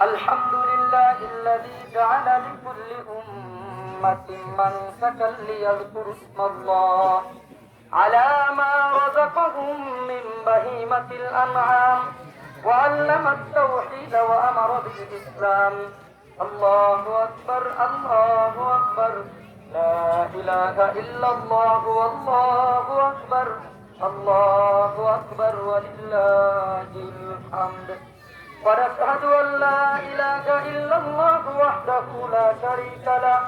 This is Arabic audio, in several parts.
الحمد لله الذي جعل لكل أمة منسكا ليذكروا اسم الله على ما رزقهم من بهيمة الأنعام وعلم التوحيد وأمر بالإسلام. الله أكبر الله أكبر. لا إله إلا الله والله أكبر. الله أكبر ولله الحمد. ونشهد أن لا إله إلا الله وحده لا شريك له.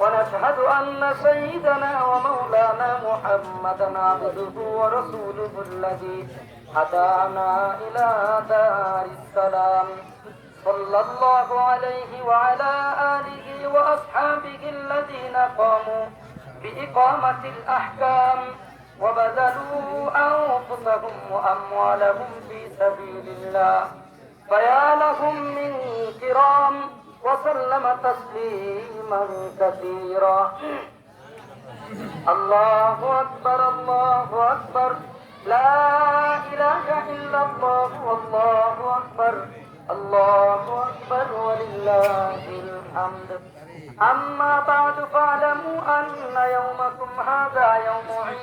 ونشهد أن سيدنا ومولانا محمدا عبده ورسوله الذي هدانا إلى دار السلام. صلى الله عليه وعلى آله وأصحابه الذين قاموا بإقامة الأحكام وبذلوا أنفسهم وأموالهم في سبيل الله. فيا لهم من كرام وسلم تسليما كثيرا. الله أكبر الله أكبر. لا إله إلا الله والله أكبر. الله أكبر ولله الحمد. أما بعد فاعلموا أن يومكم هذا يوم عيد.